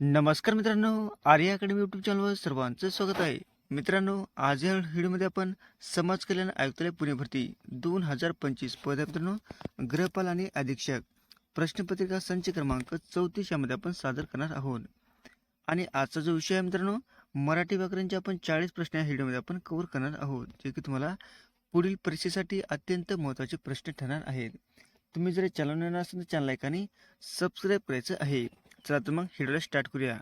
नमस्कार मित्रांनो Arya academy YouTube चॅनलवर सर्वांचं स्वागत आहे. मित्रांनो आज या व्हिडिओमध्ये आपण समाज कल्याण आयुक्तालय पुणे भरती दोन हजार पंचवीस पद मित्रांनो गृहपाल आणि अधीक्षक प्रश्नपत्रिका संच क्रमांक चौतीस यामध्ये आपण सादर करणार आहोत. आणि आजचा जो विषय आहे मित्रांनो मराठी व्याकरणचे आपण चाळीस प्रश्न या व्हिडिओमध्ये आपण कव्हर करणार आहोत जे की तुम्हाला पुढील परीक्षेसाठी अत्यंत महत्त्वाचे प्रश्न ठरणार आहेत. तुम्ही जर चॅनल नवीन असेल तर चॅनल ऐकाने आणि सबस्क्राईब करायचं आहे. चला तर मग व्हिडिओला स्टार्ट करूया.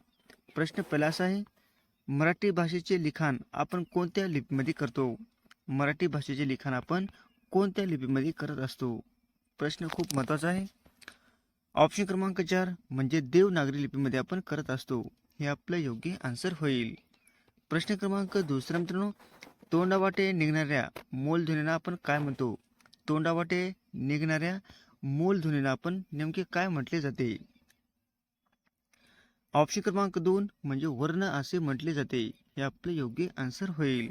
प्रश्न पहिला असा आहे मराठी भाषेचे लिखाण आपण कोणत्या लिपीमध्ये करतो? मराठी भाषेचे लिखाण आपण कोणत्या लिपीमध्ये करत असतो? प्रश्न खूप महत्त्वाचा आहे. ऑप्शन क्रमांक चार म्हणजे देवनागरी लिपीमध्ये आपण करत असतो. हे आपलं योग्य आन्सर होईल. प्रश्न क्रमांक दुसरा मित्रांनो तोंडावाटे निघणाऱ्या मूलध्वनींना आपण काय म्हणतो? तोंडावाटे निघणाऱ्या मूलध्वनींना आपण नेमके काय म्हटले जाते? ऑप्शन क्रमांक दोन म्हणजे वर्ण असे म्हटले जाते. हे आपले योग्य आन्सर होईल.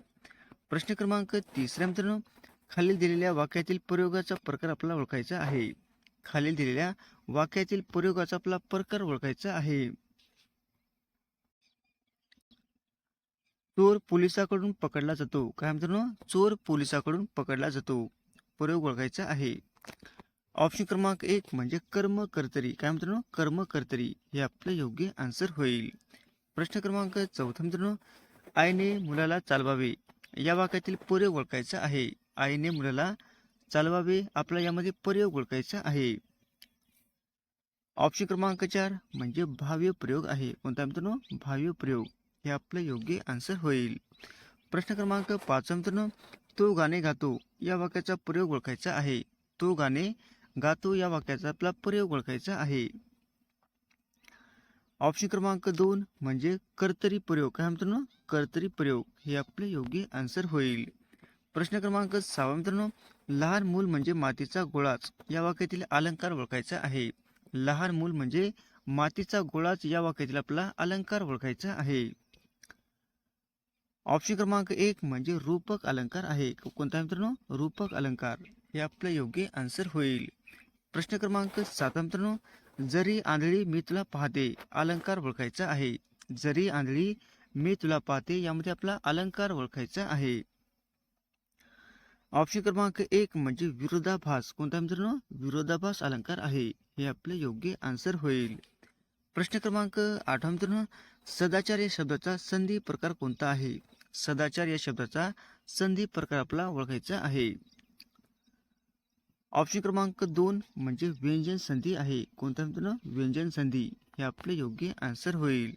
प्रश्न क्रमांक तिसऱ्या मित्रांनो खालील दिलेल्या वाक्यातील प्रयोगाचा प्रकार आपला ओळखायचा आहे. खालील दिलेल्या वाक्यातील प्रयोगाचा आपला प्रकार ओळखायचा आहे. चोर पोलिसाकडून पकडला जातो. काय मित्रांनो चोर पोलिसाकडून पकडला जातो. प्रयोग ओळखायचा आहे. ऑप्शन क्रमांक एक म्हणजे कर्म कर्तरी. काय मित्रांनो? कर्म कर्तरी. हे आपलं योग्य आन्सर होईल. प्रश्न क्रमांक चौथा मित्रांनो आईने मुलाला चालवावे. या वाक्यातील प्रयोग ओळखायचा आहे. आईने मुलाला चालवावे आपला यामध्ये प्रयोग ओळखायचा आहे. ऑप्शन क्रमांक चार म्हणजे भाव्य प्रयोग आहे. कोणता मित्रांनो? भाव्य प्रयोग. हे आपलं योग्य आन्सर होईल. प्रश्न क्रमांक पाच मित्रांनो तो गाणे गातो. या वाक्याचा प्रयोग ओळखायचा आहे. तो गाणे गातो या वाक्याचा आपला प्रयोग ओळखायचा आहे. ऑप्शन क्रमांक दोन म्हणजे कर्तरी प्रयोग. काय मित्रांनो? कर्तरी प्रयोग. हे आपले योग्य आन्सर होईल. प्रश्न क्रमांक सहा मित्रांनो लहान मूल म्हणजे मातीचा गोळाच. या वाक्यातील अलंकार ओळखायचा आहे. लहान मूल म्हणजे मातीचा गोळाच या वाक्यातील आपला अलंकार ओळखायचा आहे. ऑप्शन क्रमांक एक म्हणजे रूपक अलंकार आहे. कोणता मित्रांनो? रूपक अलंकार. हे आपलं योग्य आन्सर होईल. प्रश्न क्रमांक सात मित्रांनो जरी आंधळी मी तुला पाहते अलंकार ओळखायचा आहे. जरी आंधळी मी तुला पाहते यामध्ये आपला अलंकार ओळखायचा आहे. ऑप्शन क्रमांक एक म्हणजे विरोधाभास. कोणता मित्रांनो? विरोधाभास अलंकार आहे. हे आपले योग्य आन्सर होईल. प्रश्न क्रमांक आठवा मित्रांनो सदाचार या शब्दाचा संधी प्रकार कोणता आहे? सदाचार या शब्दाचा संधी प्रकार आपला ओळखायचा आहे. ऑप्शन क्रमांक दोन म्हणजे व्यंजन संधी आहे. कोणता मित्रांनो? व्यंजन संधी. हे आपले योग्य आन्सर होईल.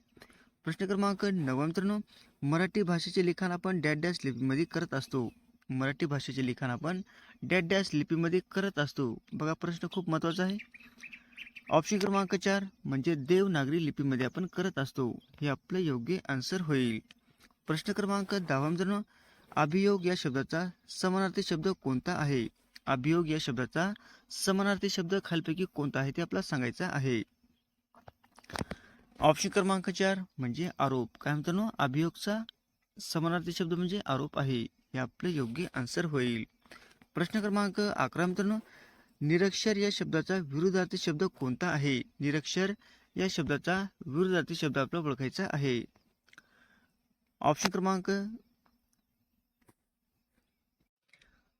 प्रश्न क्रमांक नववा मित्रांनो मराठी भाषेचे लिखाण आपण डॅट डॅश लिपीमध्ये करत असतो. मराठी भाषेचे लिखाण आपण डॅट डॅश लिपीमध्ये करत असतो. बघा प्रश्न खूप महत्त्वाचा आहे. ऑप्शन क्रमांक चार म्हणजे देवनागरी लिपीमध्ये आपण करत असतो. हे आपलं योग्य आन्सर होईल. प्रश्न क्रमांक दहा मित्रांनो अभियोग या शब्दाचा समानार्थी शब्द कोणता आहे? अभियोग या शब्दाचा समानार्थी शब्द खालपैकी कोणता आहे ते आपल्याला सांगायचा आहे. ऑप्शन क्रमांक चार म्हणजे आरोप. काय म्हणतो अभियोगचा समानार्थी शब्द म्हणजे आरोप आहे. हे आपले योग्य आन्सर होईल. प्रश्न क्रमांक अकरा मित्रांनो. निरक्षर या शब्दाचा विरुद्धार्थी शब्द कोणता आहे? निरक्षर या शब्दाचा विरुद्धार्थी शब्द आपल्याला ओळखायचा आहे. ऑप्शन क्रमांक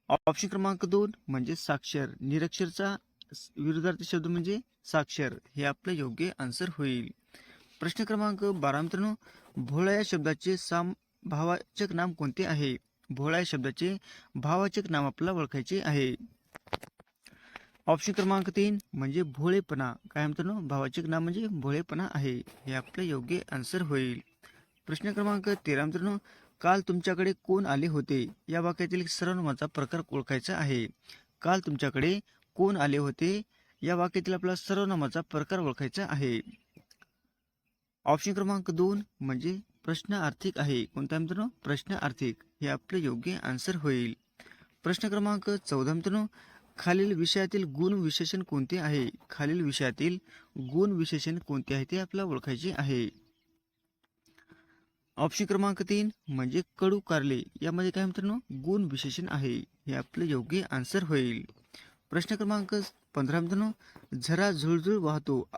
ऑप्शन क्रमांक दोन म्हणजे साक्षर. निरक्षरचा विरुद्धार्थी शब्द म्हणजे साक्षर. हे आपलं योग्य आन्सर होईल. प्रश्न क्रमांक बारा मित्रांनो. भोळा या शब्दाचे साम भावाचक नाम कोणते आहे? भोळा या शब्दाचे भावाचक नाम आपल्याला ओळखायचे आहे. ऑप्शन क्रमांक तीन म्हणजे भोळेपणा. काय मित्रांनो? भावाचक नाम म्हणजे भोळेपणा आहे. हे आपलं योग्य आन्सर होईल. प्रश्न क्रमांक तेरा मित्रांनो. काल तुमच्याकडे कोण आले होते? या वाक्यातील सर्वनामाचा प्रकार ओळखायचा आहे. काल तुमच्याकडे कोण आले होते? या वाक्यातील आपला सर्वनामाचा प्रकार ओळखायचा आहे. ऑप्शन क्रमांक दोन म्हणजे प्रश्न आर्थिक आहे. कोणता मित्रांनो? प्रश्न आर्थिक. हे आपले योग्य आन्सर होईल. प्रश्न क्रमांक चौदा मित्रांनो खालील विषयातील गुण विशेषण कोणते आहे? खालील विषयातील गुण विशेषण कोणते आहे ते आपल्याला ओळखायचे आहे. ऑप्शन क्रमांक तीन म्हणजे कडू कारले. यामध्ये काय मित्रांनो गुण विशेषण आहे. हे आपलं योग्य आन्सर होईल. प्रश्न क्रमांक पंधरा मित्रांनो झरा झुळझुळ वाहतो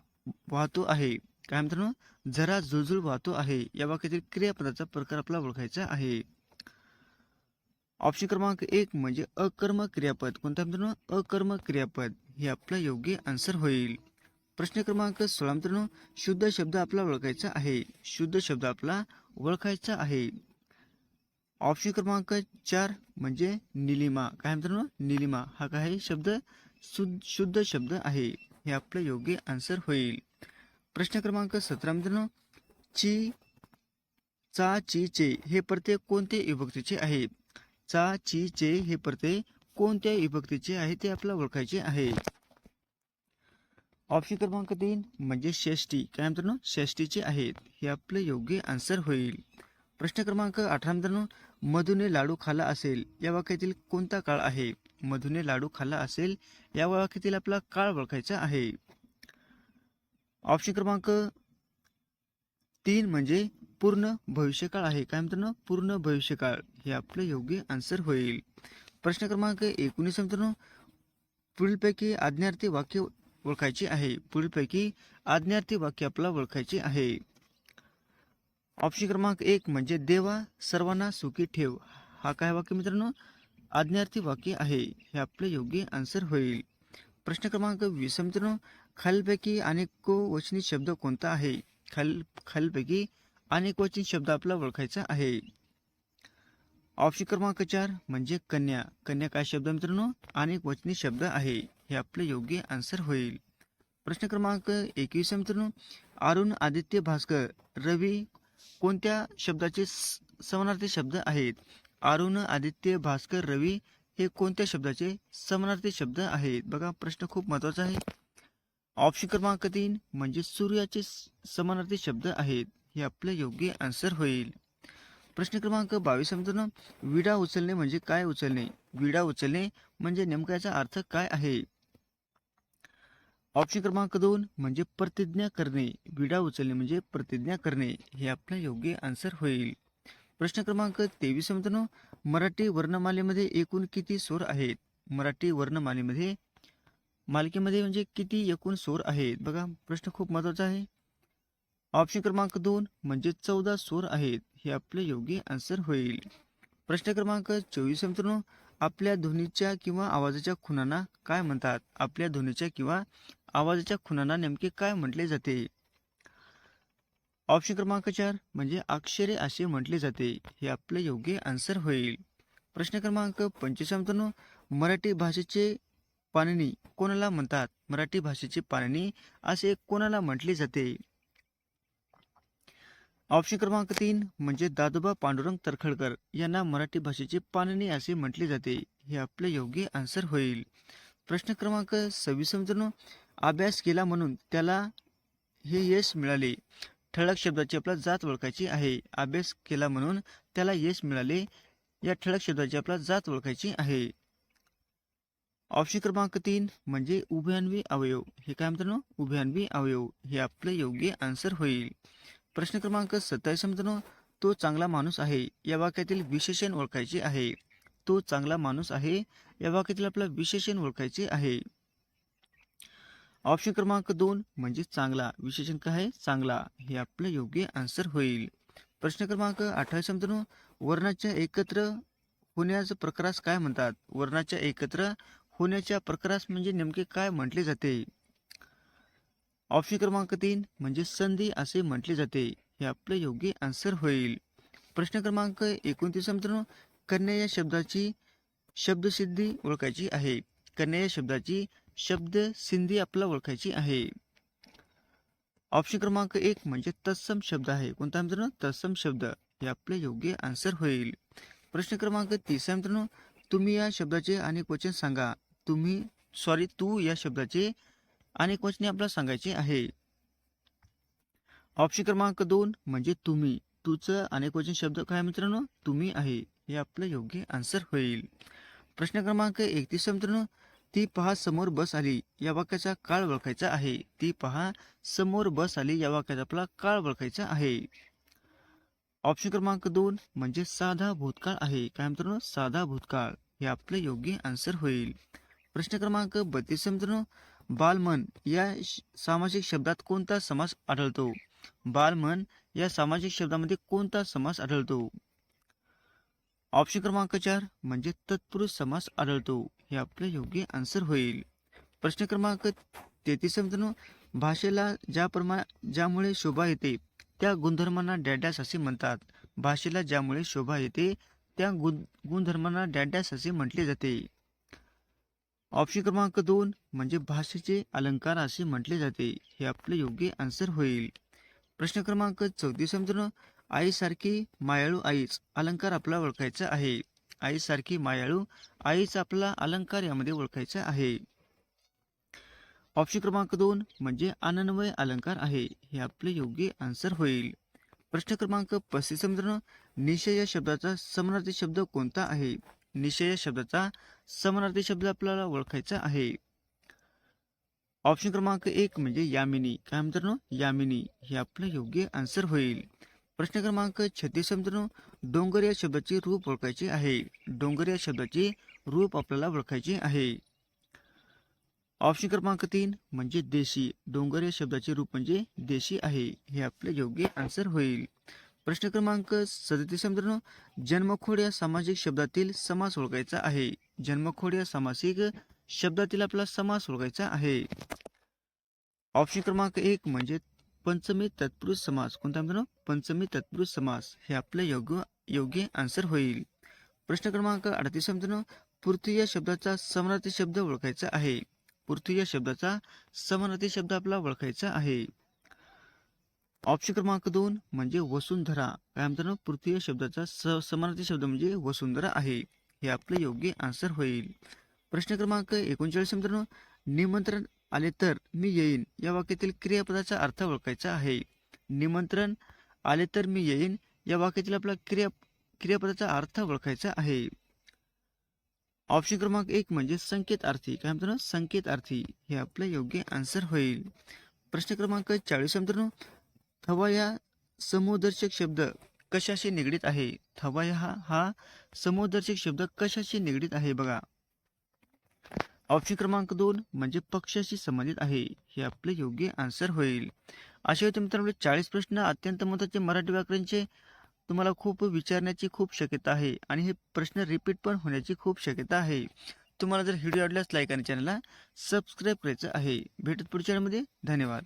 वाहतो आहे. काय मित्रांनो जरा जुळजुळ वाहतो आहे. या वाक्यातील क्रियापदाचा प्रकार आपला ओळखायचा आहे. ऑप्शन क्रमांक एक म्हणजे अकर्म क्रियापद. कोणता मित्रांनो अकर्म क्रियापद. हे आपला योग्य आन्सर होईल. प्रश्न क्रमांक सोळा मित्रांनो शुद्ध शब्द आपला ओळखायचा आहे. शुद्ध शब्द आपला ओळखायचा आहे. ऑप्शन क्रमांक चार म्हणजे निलिमा. काय मित्रांनो? निलिमा. हा काही शब्द शुद्ध शुद्ध शब्द आहे. हे आपलं योग्य आन्सर होईल. प्रश्न क्रमांक सतरा मित्रांनो. ची चा ची चे हे प्रत्यय कोणते विभक्तीचे आहे? चा ची चे हे प्रत्यय कोणत्या विभक्तीचे आहे ते आपल्याला ओळखायचे आहे. ऑप्शन क्रमांक तीन म्हणजे षष्टी काय मित्रांनो? षष्टीचे आहेत. हे आपलं योग्य आन्सर होईल. प्रश्न क्रमांक अठरा मित्रांनो मधुने लाडू खाला असेल या वाक्यातील कोणता काळ आहे? मधुने लाडू खाला असेल या वाक्यातील आपला काळ ओळखायचा आहे. ऑप्शन क्रमांक तीन म्हणजे पूर्ण भविष्यकाळ आहे. काय मित्रांनो? पूर्ण भविष्यकाळ. हे आपलं योग्य आन्सर होईल. प्रश्न क्रमांक एकोणीस मित्रांनो. पुढीलपैकी आज्ञार्थी वाक्य ओळखायची आहे. पुढीलपैकी आज्ञार्थी वाक्य आपला ओळखायचे आहे. ऑप्शन क्रमांक एक म्हणजे देवा सर्वांना सुखी ठेव. हा काय वाक्य मित्रांनो? आज्ञार्थी वाक्य आहे. हे आपले योग्य आन्सर होईल. प्रश्न क्रमांक वीस मित्रांनो. खालीलपैकी अनेक वचनी शब्द कोणता आहे? खाल खालीलपैकी अनेकवचनी शब्द आपला ओळखायचा आहे. ऑप्शन क्रमांक चार म्हणजे कन्या. कन्या काय शब्द मित्रांनो? अनेक वचनी शब्द आहे. हे आपले योग्य आन्सर होईल. प्रश्न क्रमांक एकवीस मित्रांनो. अरुण आदित्य भास्कर रवी कोणत्या शब्दाचे स- समानार्थी शब्द आहेत? अरुण आदित्य भास्कर रवी हे कोणत्या शब्दाचे समानार्थी शब्द आहेत? बघा प्रश्न खूप महत्त्वाचा आहे. ऑप्शन क्रमांक तीन म्हणजे सूर्याचे समानार्थी शब्द आहेत. हे आपलं योग्य आन्सर होईल. प्रश्न क्रमांक बावीस मित्रांनो. विडा उचलणे म्हणजे काय उचलणे? विडा उचलणे म्हणजे नेमक्याचा अर्थ काय आहे? ऑप्शन क्रमांक दोन म्हणजे प्रतिज्ञा करणे. विडा उचलणे म्हणजे प्रतिज्ञा करणे. हे आपलं योग्य आन्सर होईल. प्रश्न क्रमांक तेवीस मित्रांनो. मराठी वर्णमालेमध्ये एकूण किती स्वर आहेत? मराठी वर्णमालेमध्ये मालिकेमध्ये म्हणजे किती एकूण स्वर आहेत? बघा प्रश्न खूप महत्त्वाचा आहे. ऑप्शन क्रमांक दोन म्हणजे चौदा स्वर आहेत. हे आपले योग्य आन्सर होईल. प्रश्न क्रमांक चोवीस मित्रांनो. आपल्या ध्वनीच्या किंवा आवाजाच्या खुणांना काय म्हणतात? आपल्या ध्वनीच्या किंवा आवाजाच्या खुणांना नेमके काय म्हटले जाते? ऑप्शन क्रमांक चार म्हणजे अक्षरे असे म्हटले जाते. हे आपले योग्य आन्सर होईल. प्रश्न क्रमांक पंचवीस मराठी भाषेचे पाणनी कोणाला म्हणतात? मराठी भाषेचे पाणनी असे कोणाला म्हटले जाते? ऑप्शन क्रमांक तीन म्हणजे दादोबा पांडुरंग तरखडकर यांना मराठी भाषेचे पाणनी असे म्हटले जाते. हे आपले योग्य आन्सर होईल. प्रश्न क्रमांक सव्वीस. मित्रांनो अभ्यास केला म्हणून त्याला हे यश मिळाले. ठळक शब्दाची आपला जात ओळखायची आहे. अभ्यास केला म्हणून त्याला यश मिळाले. या ठळक शब्दाची आपला जात ओळखायची आहे. ऑप्शन क्रमांक तीन म्हणजे उभयान्वी अवयव. हे काय मित्रांनो? उभयान्वी अवयव. हे आपलं योग्य आन्सर होईल. प्रश्न क्रमांक सत्तावीस मित्रांनो. तो चांगला माणूस आहे. या वाक्यातील विशेषण ओळखायचे आहे. तो चांगला माणूस आहे. या वाक्यातील आपला विशेषण ओळखायचे आहे. ऑप्शन क्रमांक दोन म्हणजे चांगला. विशेषण काय आहे? चांगला. हे आपलं योग्य आन्सर होईल. प्रश्न क्रमांक अठ्ठावीस मित्रांनो. वर्णाच्या एकत्र होण्याचा प्रकारास काय म्हणतात? वर्णाच्या एकत्र होण्याच्या प्रकारास म्हणजे नेमके काय म्हटले जाते? ऑप्शन क्रमांक तीन म्हणजे संधी असे म्हटले जाते. हे आपले योग्य आन्सर होईल. प्रश्न क्रमांक एकोणतीस मित्रांनो. कन्या या शब्दाची शब्दसिद्धी ओळखायची आहे. कन्या या शब्दाची शब्द सिंधी आपला ओळखायची आहे. ऑप्शन क्रमांक एक म्हणजे तत्सम शब्द आहे. कोणता मित्रांनो? तत्सम शब्द. हे आपले योग्य आन्सर होईल. प्रश्न क्रमांक तीस मित्रांनो. तुम्ही या शब्दाचे अनेक वचन सांगा. तुम्ही सॉरी तू या शब्दाचे अनेक वचने आपल्याला सांगायचे आहे. ऑप्शन क्रमांक दोन म्हणजे तुम्ही. तुझं अनेक वचन शब्द काय मित्रांनो? तुम्ही आहे. हे आपलं योग्य आन्सर होईल. प्रश्न क्रमांक एकतीस मित्रांनो. ती पहा समोर बस आली या वाक्याचा काळ ओळखायचा आहे. ती पहा समोर बस आली या वाक्याचा आपला काळ ओळखायचा आहे. ऑप्शन क्रमांक दोन म्हणजे साधा भूतकाळ आहे. काय मित्रांनो? साधा भूतकाळ. हे आपलं योग्य आन्सर होईल. प्रश्न क्रमांक बत्तीस मित्रांनो. बालमन या श- सामासिक शब्दात कोणता समास आढळतो? बालमन या सामाजिक शब्दामध्ये कोणता समास आढळतो? ऑप्शन क्रमांक चार म्हणजे तत्पुरुष समास आढळतो. हे आपलं योग्य आन्सर होईल. प्रश्न क्रमांक तेहतीस मित्रांनो. भाषेला ज्याप्रमा ज्यामुळे शोभा येते त्या गुणधर्मांना डॅडॅस असे म्हणतात. भाषेला ज्यामुळे शोभा येते त्या गुण गुणधर्मांना डॅडॅस असे म्हटले जाते. ऑप्शन क्रमांक दोन म्हणजे भाषेचे अलंकार असे म्हटले जाते. हे आपले योग्य आन्सर होईल. प्रश्न क्रमांक चौतीस मित्रांनो. आईसारखी मायाळू आईच अलंकार आपला ओळखायचा आहे. आईसारखी मायाळू आईच आपला अलंकार यामध्ये ओळखायचा आहे. ऑप्शन क्रमांक दोन म्हणजे आनन्वय अलंकार आहे. हे आपले योग्य आन्सर होईल. प्रश्न क्रमांक पस्तीस मित्रांनो निशय या शब्दाचा समानार्थी शब्द कोणता आहे? निशय या शब्दाचा समानार्थी शब्द आपल्याला ओळखायचा आहे. ऑप्शन क्रमांक एक म्हणजे यामिनी. काय मित्रांनो यामिनी. हे आपलं योग्य आन्सर होईल. प्रश्न क्रमांक छत्तीस मित्रांनो डोंगर या शब्दाचे रूप ओळखायचे आहे. डोंगर या शब्दाचे रूप आपल्याला ओळखायचे आहे. ऑप्शन क्रमांक तीन म्हणजे देशी. डोंगर या शब्दाचे रूप म्हणजे देशी आहे. हे आपले योग्य आन्सर होईल. प्रश्न क्रमांक सदतीस मित्रांनो जन्मखोड या सामाजिक शब्दातील समास ओळखायचा आहे. जन्मखोड या सामासिक शब्दातील आपला समास ओळखायचा आहे. ऑप्शन क्रमांक एक म्हणजे पंचमी तत्पुरुष समास. कोणता मित्रांनो? पंचमी तत्पुरुष समास. हे आपले योग्य योग्य आन्सर होईल. प्रश्न क्रमांक अडतीस मित्रांनो. पृथ्वी या शब्दाचा समानार्थी शब्द ओळखायचा आहे. पृथ्वी या शब्दाचा समानार्थी शब्द आपला ओळखायचा आहे. ऑप्शन क्रमांक दोन म्हणजे वसुंधरा. काय मित्रांनो? पृथ्वी या शब्दाचा समानार्थी शब्द म्हणजे वसुंधरा आहे. हे आपलं योग्य आन्सर होईल. प्रश्न क्रमांक एकोणचाळीस मित्रांनो. निमंत्रण आले तर मी येईन. या वाक्यातील क्रियापदाचा अर्थ ओळखायचा आहे. निमंत्रण. आले तर मी येईन. या वाक्यातील आपला क्रिया क्रियापदाचा अर्थ ओळखायचा आहे. ऑप्शन क्रमांक एक म्हणजे संकेत अर्थी काय म्हणतो संकेत अर्थी हे आपलं योग्य आन्सर होईल. प्रश्न क्रमांक चाळीस मित्रांनो. थवा या समूहदर्शक शब्द कशाशी निगडीत आहे? थवाया हा हा समूहदर्शक शब्द कशाशी निगडीत आहे बघा. ऑप्शन क्रमांक दोन म्हणजे पक्षाशी संबंधित आहे. हे आपले योग्य आन्सर होईल. असे होते मित्रांनो चाळीस प्रश्न अत्यंत महत्त्वाचे मराठी व्याकरणचे तुम्हाला खूप विचारण्याची खूप शक्यता आहे आणि हे प्रश्न रिपीट पण होण्याची खूप शक्यता आहे. तुम्हाला जर व्हिडिओ आवडल्यास लाईक आणि चॅनलला सबस्क्राईब करायचं आहे. भेटत पुढच्या वेळेमध्ये धन्यवाद.